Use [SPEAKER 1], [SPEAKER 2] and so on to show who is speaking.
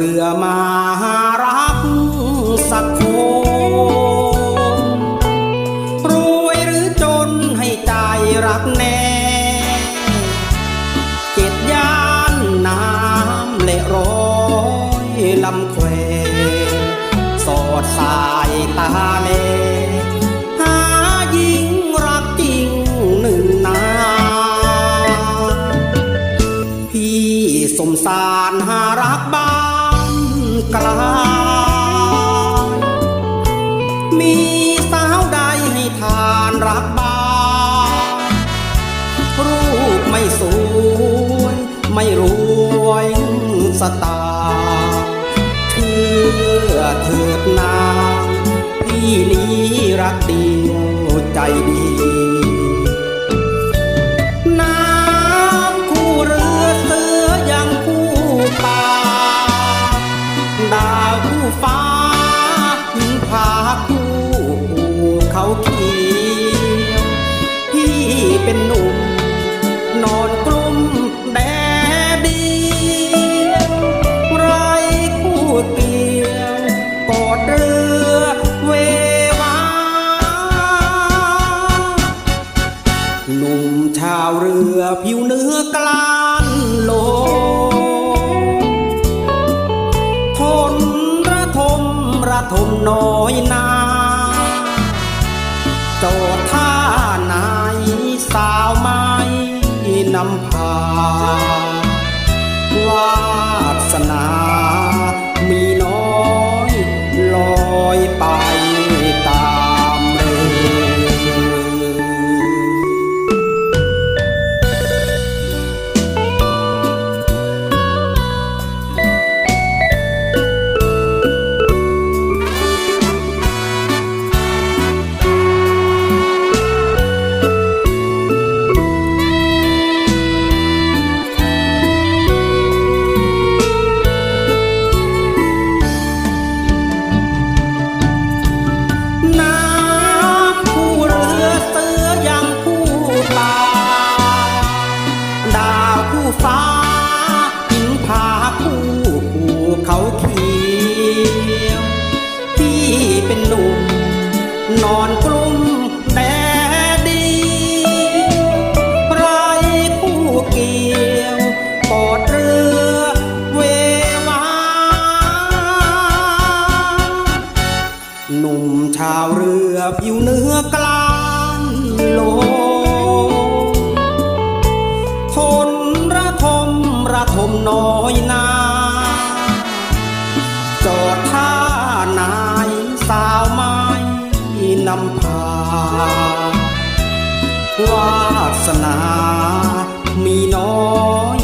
[SPEAKER 1] รือมารักสักคนรวยหรือจนให้ใจรักแน่เจ็ดย่านน้ำเละร้อยลำแควสอดสายตาเลหายิงรักจริงหนึ่งนาพี่สมสารหารักบ้า กลายมีสาวใดให้ทานรักบ้านรูปไม่สวย ไม่รวยสตาร์เชื่อเถิดนางพี่นี้รักเดียวใจดี ทมน้อยนาโจท่านายสาวไม้นำพาวาสนา อกลานโลทนระทมระทมน้อยนาจอดท่านายสาวไม้นำพาวาสนามีน้อย